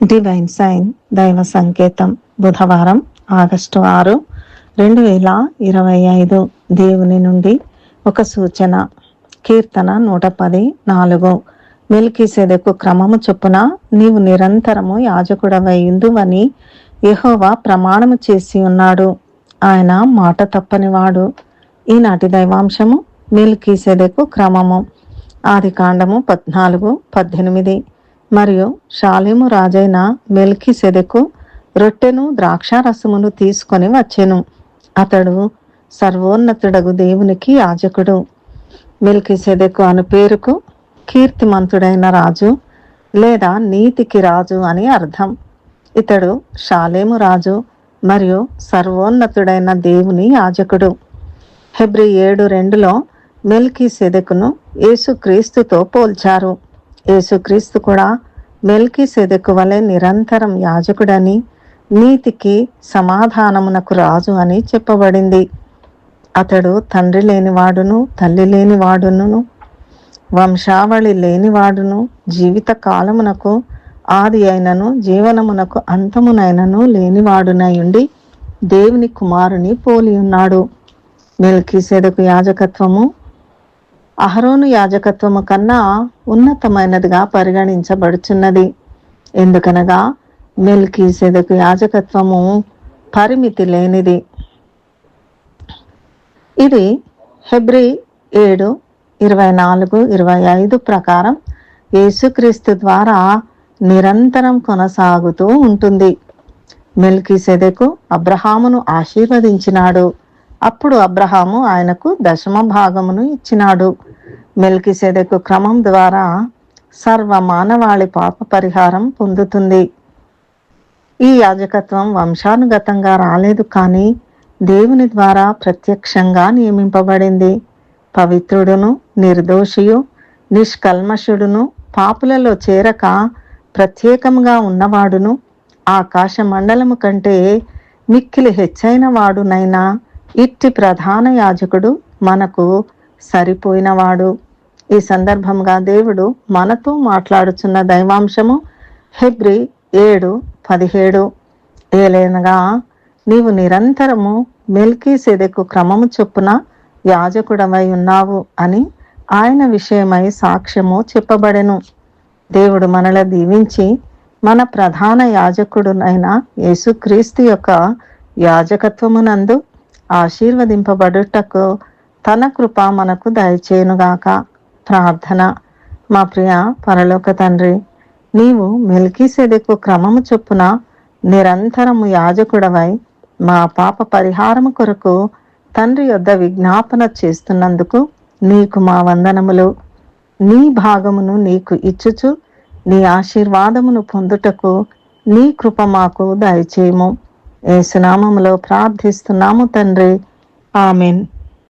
Divine sign దైవ సంకేతం బుధవారం ఆగస్టు ఆరు రెండు వేల ఇరవై ఐదు దేవుని నుండి ఒక సూచన. కీర్తన నూట పది నాలుగు. మెలికి క్రమము చొప్పున నీవు నిరంతరము యాజకుడవైందువని యహోవా ప్రమాణము చేసి ఉన్నాడు. ఆయన మాట తప్పనివాడు. ఈనాటి దైవాంశము మిల్కీసెదకు క్రమము. ఆది కాండము పద్నాలుగు పద్దెనిమిది. మరియు షాలేము రాజైన మెల్కి సెదెకు రొట్టెను ద్రాక్షారసమును తీసుకొని వచ్చెను. అతడు సర్వోన్నతుడగు దేవునికి యాజకుడు. మెల్కి సెదెకు అను పేరుకు కీర్తిమంతుడైన రాజు లేదా నీతికి రాజు అని అర్థం. ఇతడు షాలేము రాజు మరియు సర్వోన్నతుడైన దేవుని యాజకుడు. హెబ్రి ఏడు రెండులో మెల్కి సెదెకును యేసుక్రీస్తుతో పోల్చారు. యేసుక్రీస్తు కూడా మెల్కి సెదెకు వలె నిరంతరం యాజకుడని నీతికి సమాధానమునకు రాజు అని చెప్పబడింది. అతడు తండ్రి లేనివాడును తల్లి లేనివాడును వంశావళి లేనివాడును జీవిత కాలమునకు ఆది అయినను జీవనమునకు అంతమునైనను లేనివాడునయుండి దేవుని కుమారుని పోలి ఉన్నాడు మెల్కి సెదకు యాజకత్వము అహరోను యాజకత్వము కన్నా ఉన్నతమైనదిగా పరిగణించబడుచున్నది. ఎందుకనగా మెల్కి సెదకు యాజకత్వము పరిమితి లేనిది. ఇది హెబ్రి ఏడు ఇరవై నాలుగు ఇరవై ఐదు ప్రకారం యేసుక్రీస్తు ద్వారా నిరంతరం కొనసాగుతూ ఉంటుంది. మెల్కి సెదకు అబ్రహామును ఆశీర్వదించినాడు. అప్పుడు అబ్రహాము ఆయనకు దశమ భాగమును ఇచ్చినాడు. మెల్కిసెదకు క్రమం ద్వారా సర్వ మానవాళి పాప పరిహారం పొందుతుంది. ఈ యాజకత్వం వంశానుగతంగా రాలేదు కానీ దేవుని ద్వారా ప్రత్యక్షంగా నియమింపబడింది. పవిత్రుడును నిర్దోషియు నిష్కల్మషుడును పాపులలో చేరక ప్రత్యేకంగా ఉన్నవాడును ఆకాశ మండలము కంటే మిక్కిలి హెచ్చైన వాడునైనా ఇట్టి ప్రధాన యాజకుడు మనకు సరిపోయినవాడు. ఈ సందర్భంగా దేవుడు మనతో మాట్లాడుచున్న దైవాంశము హెబ్రి ఏడు పదిహేడు. ఏలైనగా నీవు నిరంతరము మెల్కీ సెదెకు క్రమము చొప్పున యాజకుడమై ఉన్నావు అని ఆయన విషయమై సాక్ష్యము చెప్పబడెను. దేవుడు మనల దీవించి మన ప్రధాన యాజకుడునైన యేసుక్రీస్తు యొక్క యాజకత్వమునందు ఆశీర్వదింపబడుటకు తన కృప మనకు దయచేయునుగాక. ప్రార్థన. మా ప్రియ పరలోక తండ్రి నీవు మెల్కీ క్రమము చొప్పున నిరంతరము యాజకుడవై మా పాప పరిహారము కొరకు తండ్రి యొద్ద విజ్ఞాపన చేస్తున్నందుకు నీకు మా వందనములు. నీ భాగమును నీకు ఇచ్చుచు నీ ఆశీర్వాదమును పొందుటకు నీ కృప మాకు దయచేయము. ఏసునామములో ప్రార్థిస్తున్నాము తండ్రి. ఆమెన్.